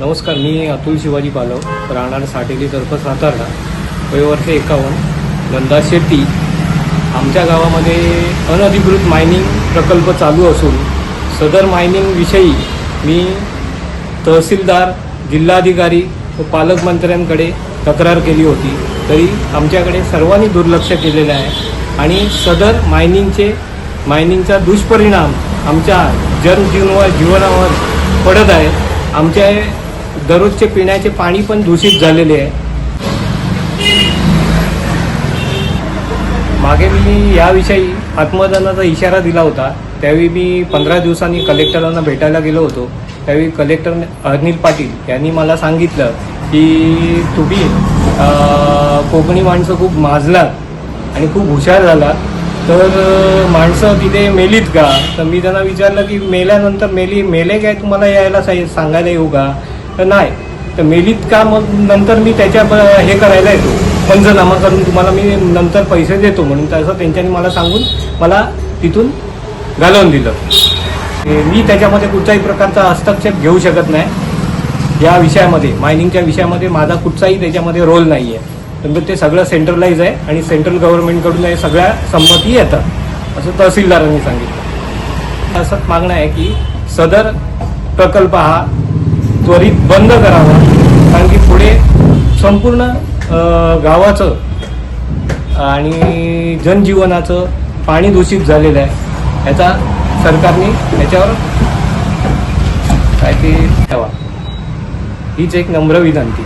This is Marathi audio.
नमस्कार मी अतुल शिवाजी पालव राहणार साटेली तर्फ सातारा वयवर्ष एकावन्न. नंदा शेट्टी. आमच्या गावामध्ये अनधिकृत मायनिंग प्रकल्प चालू असून सदर मायनिंगविषयी मी तहसीलदार जिल्हाधिकारी व पालकमंत्र्यांकडे तक्रार केली होती. तरी आमच्याकडे सर्वांनी दुर्लक्ष केलेलं आहे आणि सदर मायनिंगचे मायनिंगचा दुष्परिणाम आमच्या जनजीवन जीवनावर पडत आहे. आमच्या दररोजचे पिण्याचे पाणी पण दूषित झालेले आहे. मागे मी याविषयी आत्मदानाचा इशारा दिला होता. त्यावेळी मी पंधरा दिवसांनी कलेक्टरांना भेटायला गेलो होतो. त्यावेळी कलेक्टर अनिल पाटील यांनी मला सांगितलं की तुम्ही कोकणी माणसं खूप माजलात आणि खूप हुशार झाला तर माणसं तिथे मेलीत का? तर मी त्यांना विचारलं की मेल्यानंतर मेली मेले काय? तुम्हाला यायला साई- सांगायला येऊ का? तर नाही. तर मेलीत का मग नंतर मी त्याच्या ब- हे करायला येतो. पंचनामा करून तुम्हाला मी नंतर पैसे देतो म्हणून. तसं त्यांच्यानी मला सांगून मला तिथून घालवून दिलं. मी त्याच्यामध्ये कुठच्याही प्रकारचा हस्तक्षेप घेऊ शकत नाही. या विषयामध्ये मायनिंगच्या विषयामध्ये माझा कुठचाही त्याच्यामध्ये रोल नाही आहे तर ते सगळं सेंट्रलाइज आहे आणि सेंट्रल गव्हर्नमेंटकडून हे सगळ्या संमती येतात. असं तहसीलदारांनी सांगितलं. असंच मागणं आहे की सदर प्रकल्प हा त्वरित बंद करावा. कारण की पुढे संपूर्ण गावाचं आणि जनजीवनाचं पाणी दूषित झालेलं आहे. याचा सरकारने याच्यावर काय ते ठेवा. हीच एक नम्र विनंती.